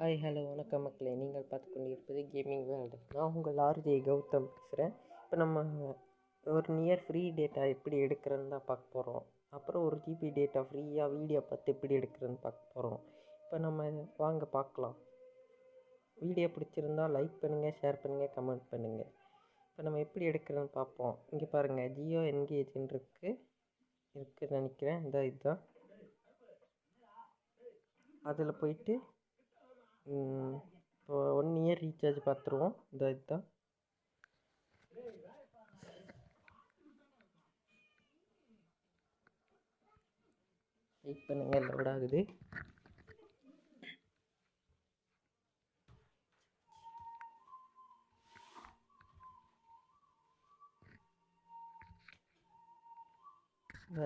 Hi hello வணக்கம் மக்களே. நீங்கள் பார்த்து கொண்டிருப்பது கேமிங் வேர்ல்டு நான் உங்கள் ஆர்ஜே கௌதம் பேசுகிறேன் இப்போ நம்ம ஒரு நியர் ஃப்ரீ டேட்டா எப்படி எடுக்கிறதுன்னு தான் பார்க்க போகிறோம் அப்புறம் ஒரு ஜிபி டேட்டா ஃப்ரீயாக வீடியோ பார்த்து எப்படி எடுக்கிறதுன்னு பார்க்க போகிறோம் இப்போ நம்ம வாங்க பார்க்கலாம். வீடியோ பிடிச்சிருந்தா லைக் பண்ணுங்கள் ஷேர் பண்ணுங்கள் கமெண்ட் பண்ணுங்கள் இப்போ நம்ம எப்படி எடுக்கிறதுன்னு பார்ப்போம். இங்கே பாருங்கள் ஜியோ என்கேஜ்னு இருக்குது இருக்குதுன்னு நினைக்கிறேன். இந்த இதுதான் அதில் போயிட்டு இப்போ ஒன் இயர் ரீசார்ஜ் பார்த்துருவோம் இந்த இதுதான். வெயிட் பண்ணுங்க லோட் ஆகுது.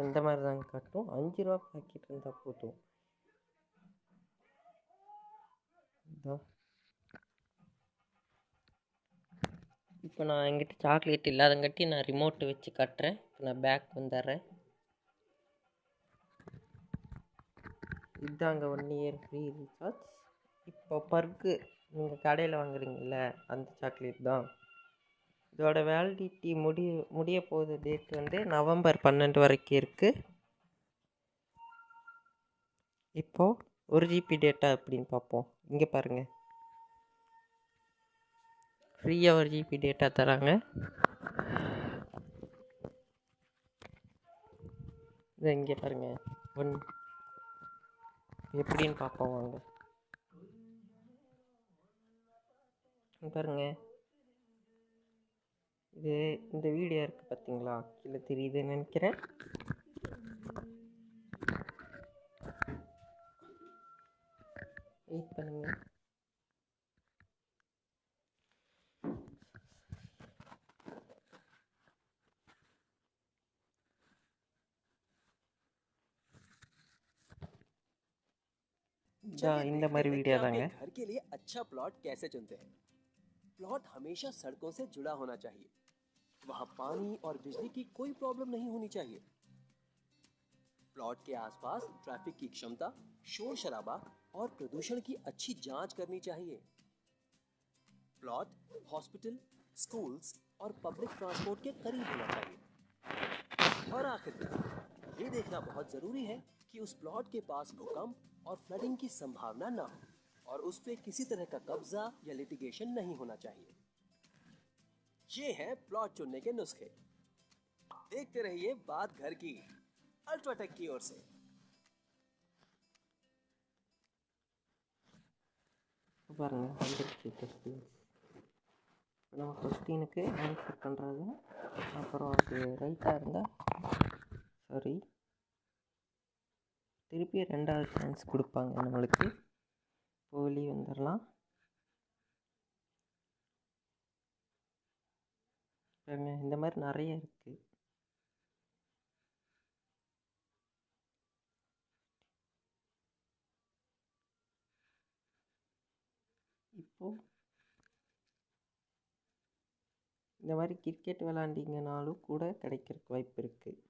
இந்த மாதிரி தாங்க காட்டும். அஞ்சு ரூபா பாக்கெட் இருந்தால் போதும். இதோ இப்போ நான் என்கிட்ட சாக்லேட் இல்லாதங்காட்டி நான் ரிமோட்டு வச்சு கட்டுறேன். இப்போ நான் பேக் வந்துடுறேன். இதாங்க ஒன் இயர் ஃப்ரீ ரீசார்ஜ் இப்போ பர்க்கு நீங்கள் கடையில் வாங்குறீங்கல்ல அந்த சாக்லேட் தான். இதோட வேலிடிட்டி முடிய முடிய போகுது டேட் வந்து நவம்பர் பன்னெண்டு வரைக்கும் இருக்குது இப்போது ஒரு ஜிபி டேட்டா எப்படின்னு பார்ப்போம். இங்கே பாருங்கள் ஃப்ரீயாக ஒரு ஜிபி டேட்டா தராங்க. இதை இங்கே பாருங்கள் ஒன். எப்படின்னு பார்ப்போம் வாங்க. பாருங்க. இது இந்த வீடியோ இருக்குது பார்த்தீங்களா கீழே தெரியுதுன்னு நினைக்கிறேன். வெயிட் பண்ணுங்க இந்த மாதிரி வீடியோ தாங்க घर के लिए अच्छा प्लॉट कैसे चुनते हैं प्लॉट हमेशा सड़कों से जुड़ा होना चाहिए वहां पानी और बिजली की कोई प्रॉब्लम नहीं होनी चाहिए प्लॉट के आसपास ट्रैफ़िक की क्षमता, शोर शराबा और प्रदूषण की अच्छी जाँच करनी चाहिए। प्लॉट, हॉस्पिटल, स्कूल्स और पब्लिक ट्रांसपोर्ट के करीब होना चाहिए। और आखिर में, ये देखना बहुत ज़रूरी है कि उस प्लॉट के पास भूकंप और फ्लडिंग की संभावना न हो और उस पर किसी तरह का कब्जा या लिटिगेशन नहीं होना चाहिए। ये है प्लॉट चुनने के नुस्खे। देखते रहिए बात घर की। अल्ट्राटेक की ओर से பாருங்க வந்துருச்சு கொஸ்டின்ஸ் நம்ம கொஸ்டினுக்கு ஆன்சர் பண்ணுறது அப்புறம் அது ரைட்டாக இருந்தால் சாரி திருப்பி ரெண்டாவது சான்ஸ் கொடுப்பாங்க நம்மளுக்கு இப்போ வெளியே வந்துடலாம் பாருங்க இந்த மாதிரி நிறைய இருக்குது இப்போது இந்த மாதிரி கிரிக்கெட் விளாண்டிங்கனாலும் கூட கிடைக்கிறதுக்கு வாய்ப்பு இருக்குது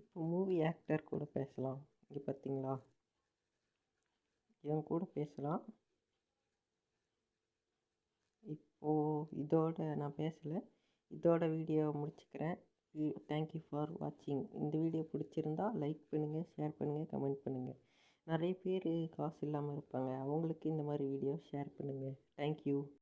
இப்போ மூவி ஆக்டர் கூட பேசலாம். இங்கே பார்த்தீங்களா என் கூட பேசலாம். இப்போது இதோட நான் பேசலை. இதோட வீடியோ முடிச்சுக்கிறேன். தேங்க்யூ ஃபார் வாட்சிங் இந்த வீடியோ பிடிச்சிருந்தா லைக் பண்ணுங்கள் ஷேர் பண்ணுங்கள் கமெண்ட் பண்ணுங்கள் நிறைய பேர் காசு இல்லாமல் இருப்பாங்க. அவங்களுக்கு இந்த மாதிரி வீடியோ ஷேர் பண்ணுங்கள் தேங்க்யூ